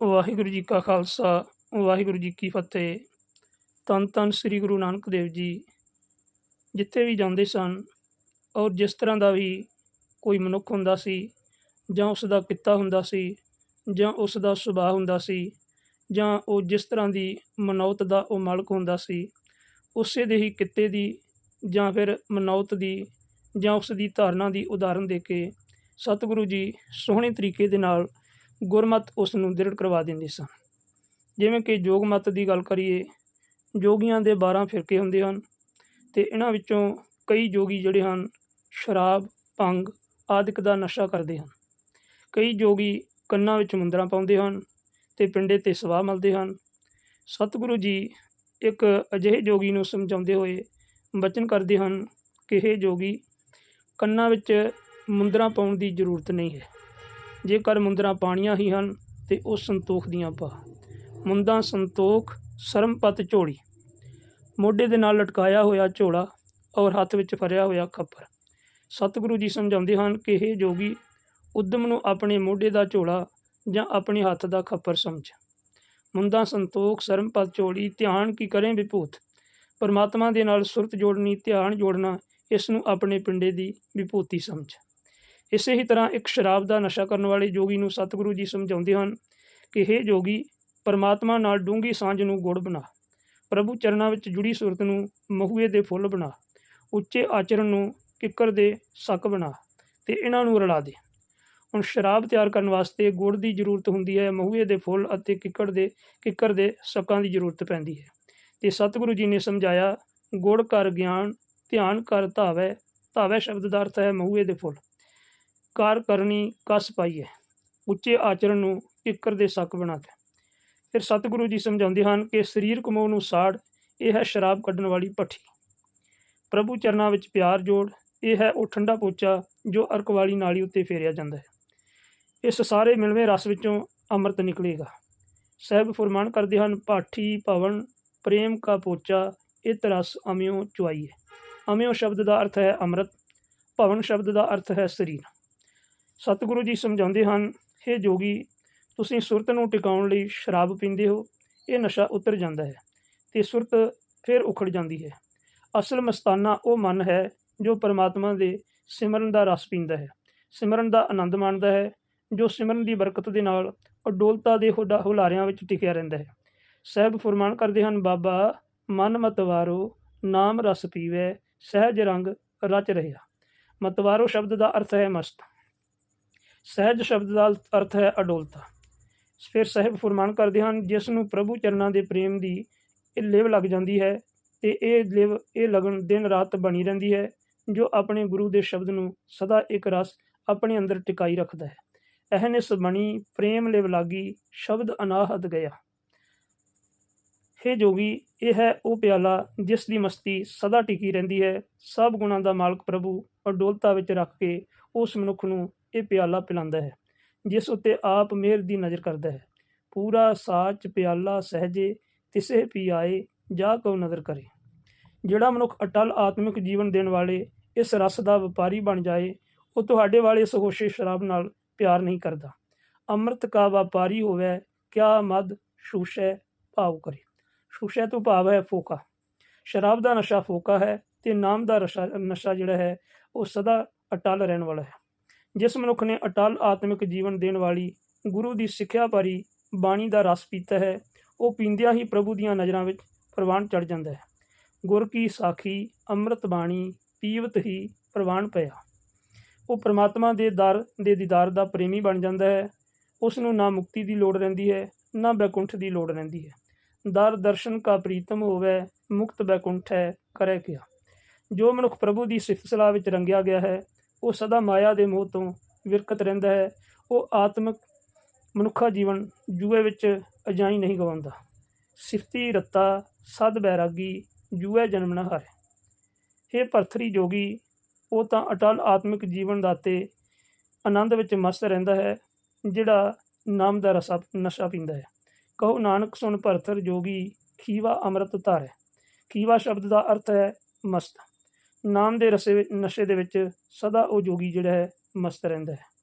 ਵਾਹਿਗੁਰੂ ਜੀ ਕਾ ਖਾਲਸਾ, ਵਾਹਿਗੁਰੂ ਜੀ ਕੀ ਫਤਿਹ। ਧੰਨ ਧੰਨ ਸ੍ਰੀ ਗੁਰੂ ਨਾਨਕ ਦੇਵ ਜੀ, ਜਿੱਥੇ ਵੀ ਜਾਂਦੇ ਸਨ ਔਰ ਜਿਸ ਤਰ੍ਹਾਂ ਦਾ ਵੀ ਕੋਈ ਮਨੁੱਖ ਹੁੰਦਾ ਸੀ ਜਾਂ ਉਸ ਦਾ ਕਿੱਤਾ ਹੁੰਦਾ ਸੀ ਜਾਂ ਉਸ ਦਾ ਸੁਭਾਅ ਹੁੰਦਾ ਸੀ ਜਾਂ ਉਹ ਜਿਸ ਤਰ੍ਹਾਂ ਦੀ ਮਨੌਤ ਦਾ ਉਹ ਮਾਲਕ ਹੁੰਦਾ ਸੀ, ਉਸੇ ਦੇ ਹੀ ਕਿੱਤੇ ਦੀ ਜਾਂ ਫਿਰ ਮਨੌਤ ਦੀ ਜਾਂ ਉਸ ਦੀ ਧਾਰਨਾ ਦੀ ਉਦਾਹਰਨ ਦੇ ਕੇ ਸਤਿਗੁਰੂ ਜੀ ਸੋਹਣੇ ਤਰੀਕੇ ਦੇ ਨਾਲ ਗੁਰਮਤ ਉਸ ਨੂੰ ਦ੍ਰਿੜ ਕਰਵਾ ਦਿੰਦੇ ਸਨ ਜਿਵੇਂ ਕਿ ਜੋਗ ਦੀ ਗੱਲ ਕਰੀਏ, ਜੋਗੀਆਂ ਦੇ 12 ਫਿਰਕੇ ਹੁੰਦੇ ਹਨ ਤੇ ਇਹਨਾਂ ਵਿੱਚੋਂ ਕਈ ਜੋਗੀ ਜਿਹੜੇ ਹਨ, ਸ਼ਰਾਬ, ਭੰਗ ਆਦਿਕ ਦਾ ਨਸ਼ਾ ਕਰਦੇ ਹਨ। ਕਈ ਜੋਗੀ ਕੰਨਾਂ ਵਿੱਚ ਮੁੰਦਰਾਂ ਪਾਉਂਦੇ ਹਨ ਤੇ ਪਿੰਡੇ ਤੇ ਸਵਾਹ ਮਲਦੇ ਹਨ। ਸਤਿਗੁਰੂ ਜੀ ਇੱਕ ਅਜਿਹੇ ਜੋਗੀ ਨੂੰ ਸਮਝਾਉਂਦੇ ਹੋਏ ਬਚਨ ਕਰਦੇ ਹਨ ਕਿ ਇਹ ਜੋਗੀ, ਕੰਨਾਂ ਵਿੱਚ ਮੁੰਦਰਾਂ ਪਾਉਣ ਦੀ ਜ਼ਰੂਰਤ ਨਹੀਂ ਹੈ। ਜੇਕਰ ਮੁੰਦਰਾਂ ਪਾਣੀਆਂ ਹੀ ਹਨ, ਤੇ ਉਹ ਸੰਤੋਖ ਦੀਆਂ ਪਾ। ਮੁੰਦਾਂ ਸੰਤੋਖ ਸਰਮਪਤ ਝੋਲੀ। ਮੋਢੇ ਦੇ ਨਾਲ ਲਟਕਾਇਆ ਹੋਇਆ ਝੋਲਾ ਔਰ ਹੱਥ ਵਿੱਚ ਫਰਿਆ ਹੋਇਆ ਖੱਪਰ। ਸਤਿਗੁਰੂ ਜੀ ਸਮਝਾਉਂਦੇ ਹਨ ਕਿ ਇਹ ਜੋਗੀ, ਉਦਮ ਨੂੰ ਆਪਣੇ ਮੋਢੇ ਦਾ ਝੋਲਾ ਜਾਂ ਆਪਣੇ ਹੱਥ ਦਾ ਖੱਪਰ ਸਮਝ। ਮੁੰਦਾਂ ਸੰਤੋਖ ਸਰਮਪਤ ਝੋਲੀ, ਧਿਆਨ ਕੀ ਕਰੇ ਵਿਭੂਤ? ਪਰਮਾਤਮਾ ਦੇ ਨਾਲ ਸੁਰਤ ਜੋੜਨੀ, ਧਿਆਨ ਜੋੜਨਾ, ਇਸ ਨੂੰ ਆਪਣੇ ਪਿੰਡੇ ਦੀ ਵਿਭੂਤੀ ਸਮਝ। ਇਸੇ ਹੀ ਤਰ੍ਹਾਂ ਇੱਕ ਸ਼ਰਾਬ ਦਾ ਨਸ਼ਾ ਕਰਨ ਵਾਲੇ ਜੋਗੀ ਨੂੰ ਸਤਿਗੁਰੂ ਜੀ ਸਮਝਾਉਂਦੇ ਹਨ ਕਿ ਇਹ ਜੋਗੀ, ਪਰਮਾਤਮਾ ਨਾਲ ਡੂੰਗੀ ਸਾਂਝ ਨੂੰ ਗੁੜ ਬਣਾ। ਪ੍ਰਭੂ ਚਰਨਾਂ ਵਿੱਚ ਜੁੜੀ ਸੁਰਤ ਨੂੰ ਮਹੂਏ ਦੇ ਫੁੱਲ ਬਣਾ। ਉੱਚੇ ਆਚਰਣ ਨੂੰ ਕਿੱਕਰ ਦੇ ਸੱਕ ਬਣਾ ਤੇ ਇਹਨਾਂ ਨੂੰ ਰਲਾ ਦੇ। ਹੁਣ ਸ਼ਰਾਬ ਤਿਆਰ ਕਰਨ ਵਾਸਤੇ ਗੁੜ ਦੀ ਜ਼ਰੂਰਤ ਹੁੰਦੀ ਹੈ, ਮਹੂਏ ਦੇ ਫੁੱਲ ਅਤੇ ਕਿੱਕਰ ਦੇ ਕਿੱਕਰ ਦੇ ਸੱਕਾਂ ਦੀ ਜ਼ਰੂਰਤ ਪੈਂਦੀ ਹੈ। ਤੇ ਸਤਿਗੁਰੂ ਜੀ ਨੇ ਸਮਝਾਇਆ, ਗੁੜ ਕਰ ਗਿਆਨ, ਧਿਆਨ ਕਰ ਧਾਵੈ ਧਾਵੈ ਸ਼ਬਦ ਦਾ ਅਰਥ ਹੈ ਮਹੂਏ ਦੇ ਫੁੱਲ। ਕਾਰ ਕਰਨੀ ਕਸ ਪਾਈਏ। ਉੱਚੇ ਆਚਰਣ ਨੂੰ ਕਿੱਕਰ ਦੇ ਸੱਕ ਬਣਾ ਦੇ ਫਿਰ ਸਤਿਗੁਰੂ ਜੀ ਸਮਝਾਉਂਦੇ ਹਨ ਕਿ ਸਰੀਰ ਕਮੋਹ ਨੂੰ ਸਾੜ, ਇਹ ਹੈ ਸ਼ਰਾਬ ਕੱਢਣ ਵਾਲੀ ਭੱਠੀ। ਪ੍ਰਭੂ ਚਰਨਾਂ ਵਿੱਚ ਪਿਆਰ ਜੋੜ, ਇਹ ਹੈ ਉਹ ਠੰਡਾ ਪੋਚਾ ਜੋ ਅਰਕ ਵਾਲੀ ਨਾਲੀ ਉੱਤੇ ਫੇਰਿਆ ਜਾਂਦਾ ਹੈ। ਇਸ ਸਾਰੇ ਮਿਲਵੇਂ ਰਸ ਵਿੱਚੋਂ ਅੰਮ੍ਰਿਤ ਨਿਕਲੇਗਾ। ਸਹਿਬ ਫਰਮਾਨ ਕਰਦੇ ਹਨ ਪਾਠੀ ਭਵਨ, ਪ੍ਰੇਮ ਕਾ ਪੋਚਾ, ਇਤ ਰਸ ਅਮਿਓ ਚੁਆਈਏ। ਅਮਿਓ ਸ਼ਬਦ ਦਾ ਅਰਥ ਹੈ ਅੰਮ੍ਰਿਤ, ਭਵਨ ਸ਼ਬਦ ਦਾ ਅਰਥ ਹੈ ਸਰੀਰ। ਸਤਿਗੁਰੂ ਜੀ ਸਮਝਾਉਂਦੇ ਹਨ हे ਜੋਗੀ, ਤੁਸੀਂ ਸੁਰਤ ਨੂੰ ਟਿਕਾਉਣ ਲਈ ਸ਼ਰਾਬ ਪੀਂਦੇ ਹੋ, ਇਹ ਨਸ਼ਾ ਉਤਰ ਜਾਂਦਾ ਹੈ ਤੇ ਸੁਰਤ ਫਿਰ ਉਖੜ ਜਾਂਦੀ ਹੈ। ਅਸਲ ਮਸਤਾਨਾ ਉਹ ਮਨ ਹੈ ਜੋ ਪਰਮਾਤਮਾ ਦੇ ਸਿਮਰਨ ਦਾ ਰਸ ਪੀਂਦਾ ਹੈ। ਸਿਮਰਨ ਦਾ ਆਨੰਦ ਮਾਣਦਾ ਹੈ, ਜੋ ਸਿਮਰਨ ਦੀ ਬਰਕਤ ਦੇ ਨਾਲ ਅਡੋਲਤਾ ਦੇ ਹੁਡਾ ਹੁਲਾਰਿਆਂ ਵਿੱਚ ਟਿਕਿਆ ਰਹਿੰਦਾ ਹੈ। ਸਹਿਬ ਫਰਮਾਨ ਕਰਦੇ ਹਨ, ਬਾਬਾ, ਮਨ ਮਤਵਾਰੋ ਨਾਮ ਰਸ ਪੀਵੇ, ਸਹਿਜ ਰੰਗ ਰਚ ਰਿਹਾ। ਮਤਵਾਰੋ ਸ਼ਬਦ ਦਾ ਅਰਥ ਹੈ ਮਸਤ। ਸਹਿਜ ਸ਼ਬਦ ਦਾ ਅਰਥ ਹੈ ਅਡੋਲਤਾ। ਫਿਰ ਸਹਿਬ ਫਰਮਾਨ ਕਰਦੇ ਹਨ, ਜਿਸ ਨੂੰ ਪ੍ਰਭੂ ਚਰਨਾਂ ਦੇ ਪ੍ਰੇਮ ਦੀ ਇਹ ਲਿਵ ਲੱਗ ਜਾਂਦੀ ਹੈ ਤੇ ਇਹ ਲਿਵ, ਇਹ ਲਗਨ ਦਿਨ ਰਾਤ ਬਣੀ ਰਹਿੰਦੀ ਹੈ, ਜੋ ਆਪਣੇ ਗੁਰੂ ਦੇ ਸ਼ਬਦ ਨੂੰ ਸਦਾ ਇੱਕ ਰਸ ਆਪਣੇ ਅੰਦਰ ਟਿਕਾਈ ਰੱਖਦਾ ਹੈ। ਅਹਨਿਸ ਬਣੀ ਪ੍ਰੇਮ ਲਿਵ ਲਾਗੀ, ਸ਼ਬਦ ਅਨਾਹਦ ਗਿਆ। हे ਜੋਗੀ, ਇਹ ਹੈ ਉਹ ਪਿਆਲਾ ਜਿਸ ਦੀ ਮਸਤੀ ਸਦਾ ਟਿਕੀ ਰਹਿੰਦੀ ਹੈ। ਸਭ ਗੁਣਾਂ ਦਾ ਮਾਲਕ ਪ੍ਰਭੂ ਅਡੋਲਤਾ ਵਿੱਚ ਰੱਖ ਕੇ ਉਸ ਮਨੁੱਖ ਨੂੰ ਇਹ ਪਿਆਲਾ ਪਿਲਾਉਂਦਾ ਹੈ, ਜਿਸ ਉੱਤੇ ਆਪ ਮਿਹਰ ਦੀ ਨਜ਼ਰ ਕਰਦਾ ਹੈ। ਪੂਰਾ ਸਾਚ ਪਿਆਲਾ ਸਹਜੇ ਤਿਸੇ ਪੀ ਆਏ ਜਾ ਕੋ ਨਜ਼ਰ ਕਰੇ। ਜਿਹੜਾ ਮਨੁੱਖ ਅਟਲ ਆਤਮਿਕ ਜੀਵਨ ਦੇਣ ਵਾਲੇ ਇਸ ਰਸ ਦਾ ਵਪਾਰੀ ਬਣ ਜਾਏ, ਉਹ ਤੁਹਾਡੇ ਵਾਲੇ ਇਸ ਹੋਸ਼ੇ ਸ਼ਰਾਬ ਨਾਲ ਪਿਆਰ ਨਹੀਂ ਕਰਦਾ। ਅੰਮ੍ਰਿਤ ਕਾ ਵਪਾਰੀ ਹੋਵੇ, ਕਿਆ ਮਦ ਸ਼ੂਸ਼ੈ ਭਾਵ ਕਰੇ। ਸ਼ੂਸ਼ੈ ਤੋਂ ਭਾਵ ਹੈ ਫੋਕਾ। ਸ਼ਰਾਬ ਦਾ ਨਸ਼ਾ ਫੋਕਾ ਹੈ ਤੇ ਨਾਮ ਦਾ ਨਸ਼ਾ ਨਸ਼ਾ ਜਿਹੜਾ ਹੈ ਉਹ ਸਦਾ ਅਟਲ ਰਹਿਣ ਵਾਲਾ ਹੈ। ਜਿਸ ਮਨੁੱਖ ਨੇ ਅਟਲ ਆਤਮਿਕ ਜੀਵਨ ਦੇਣ ਵਾਲੀ ਗੁਰੂ ਦੀ ਸਿੱਖਿਆ ਭਰੀ ਬਾਣੀ ਦਾ ਰਸ ਪੀਤਾ ਹੈ, ਉਹ ਪੀਂਦਿਆਂ ਹੀ ਪ੍ਰਭੂ ਦੀਆਂ ਨਜ਼ਰਾਂ ਵਿੱਚ ਪ੍ਰਵਾਨ ਚੜ ਜਾਂਦਾ ਹੈ। ਗੁਰ ਕੀ ਸਾਖੀ, ਅੰਮ੍ਰਿਤ ਬਾਣੀ, ਪੀਵਤ ਹੀ ਪ੍ਰਵਾਨ ਪਿਆ। ਉਹ ਪ੍ਰਮਾਤਮਾ ਦੇ ਦਰ ਦੇ ਦੀਦਾਰ ਦਾ ਪ੍ਰੇਮੀ ਬਣ ਜਾਂਦਾ ਹੈ। ਉਸ ਨੂੰ ਨਾ ਮੁਕਤੀ ਦੀ ਲੋੜ ਰਹਿੰਦੀ ਹੈ, ਨਾ ਬੈਕੁੰਠ ਦੀ ਲੋੜ ਰਹਿੰਦੀ ਹੈ। ਦਰ ਦਰਸ਼ਨ ਕਾ ਪ੍ਰੀਤਮ ਹੋਵੇ, ਮੁਕਤ ਬੈਕੁੰਠ ਹੈ ਕਰੇ ਕਿਆ। ਜੋ ਮਨੁੱਖ ਪ੍ਰਭੂ ਦੀ ਸਿਫਤ ਸਲਾਹ ਵਿੱਚ ਰੰਗਿਆ ਗਿਆ ਹੈ, ਉਹ ਸਦਾ ਮਾਇਆ ਦੇ ਮੋਹ ਤੋਂ ਵਿਰਕਤ ਰਹਿੰਦਾ ਹੈ। ਉਹ ਆਤਮਿਕ ਮਨੁੱਖਾ ਜੀਵਨ ਜੂਏ ਵਿੱਚ ਅਜਾਈ ਨਹੀਂ ਗਵਾਉਂਦਾ। ਸਿਫਤੀ, ਰੱਤਾ, ਸਦ ਬੈਰਾਗੀ, ਜੂਏ ਜਨਮ ਨਾ ਹਾਰੇ। ਇਹ ਪਰਥਰੀ ਜੋਗੀ, ਉਹ ਤਾਂ ਅਟਲ ਆਤਮਿਕ ਜੀਵਨ ਦਾਤੇ ਆਨੰਦ ਵਿੱਚ ਮਸਤ ਰਹਿੰਦਾ ਹੈ, ਜਿਹੜਾ ਨਾਮ ਦਾ ਰਸਾ, ਨਸ਼ਾ ਪੀਂਦਾ ਹੈ। ਕਹੋ ਨਾਨਕ ਸੁਣ ਭਰਥਰ ਜੋਗੀ, ਖੀਵਾ ਅੰਮ੍ਰਿਤ ਧਾਰੈ। ਖੀਵਾ ਸ਼ਬਦ ਦਾ ਅਰਥ ਹੈ ਮਸਤ। ਨਾਮ ਦੇ ਰਸੇ ਨਸ਼ੇ ਦੇ ਵਿੱਚ ਸਦਾ ਉਹ ਜੋਗੀ ਜਿਹੜਾ ਹੈ ਮਸਤ ਰਹਿੰਦਾ ਹੈ।